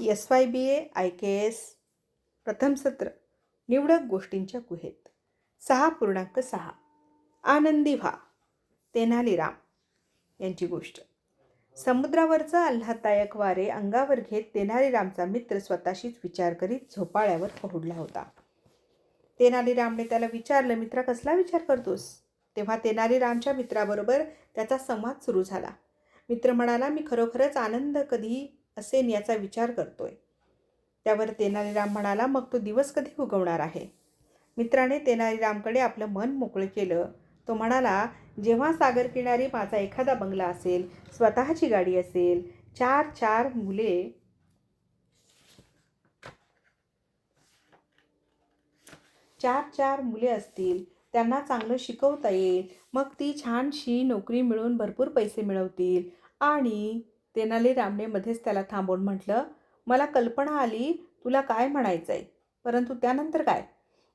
S Y B A I K S प्रथम सत्र निवडक गोष्टींच्या गुहेत सहा पूर्णांक सहा आनंदी व्हा तेनालीराम यांची गोष्ट समुद्रावरचं आल्हादायक वारे अंगावर घेत तेनालीरामचा मित्र स्वतःशीच विचार करीत झोपाळ्यावर पहुडला होता तेनालीरामने त्याला विचारलं मित्रा कसला विचार करतोस? तेव्हा तेनालीरामच्या मित्राबरोबर त्याचा संवाद सुरू झाला. मित्र म्हणाला मी खरोखरच आनंद कधी असेन याचा विचार करतोय. त्यावर तेनालीराम म्हणाला मग तो दिवस कधी उगवणार आहे? मित्राने तेनालीरामकडे आपलं मन मोकळं केलं. तो म्हणाला जेव्हा सागरकिनारी माझा एखादा बंगला असेल स्वतःची गाडी असेल चार चार मुले चार चार मुले असतील त्यांना चांगलं शिकवता येईल. मग ती छानशी नोकरी मिळून भरपूर पैसे मिळवतील आणि तेनालीरामने मध्येच त्याला थांबवून म्हटलं मला कल्पना आली तुला काय म्हणायचं आहे परंतु त्यानंतर काय?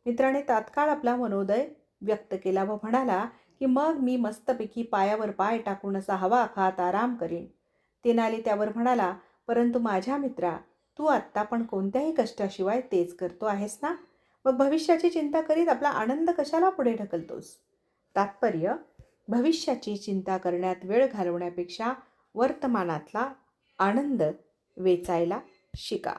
मित्राने तात्काळ आपला मनोदय व्यक्त केला व म्हणाला की मग मी मस्तपैकी पायावर पाय टाकून असा हवा खात आराम करीन. तेनाली त्यावर म्हणाला परंतु माझ्या मित्रा तू आत्ता पण कोणत्याही कष्टाशिवाय तेच करतो आहेस ना? मग भविष्याची चिंता करीत आपला आनंद कशाला पुढे ढकलतोस? तात्पर्य भविष्याची चिंता करण्यात वेळ घालवण्यापेक्षा वर्तमानातला आनंद वेचायला शिका.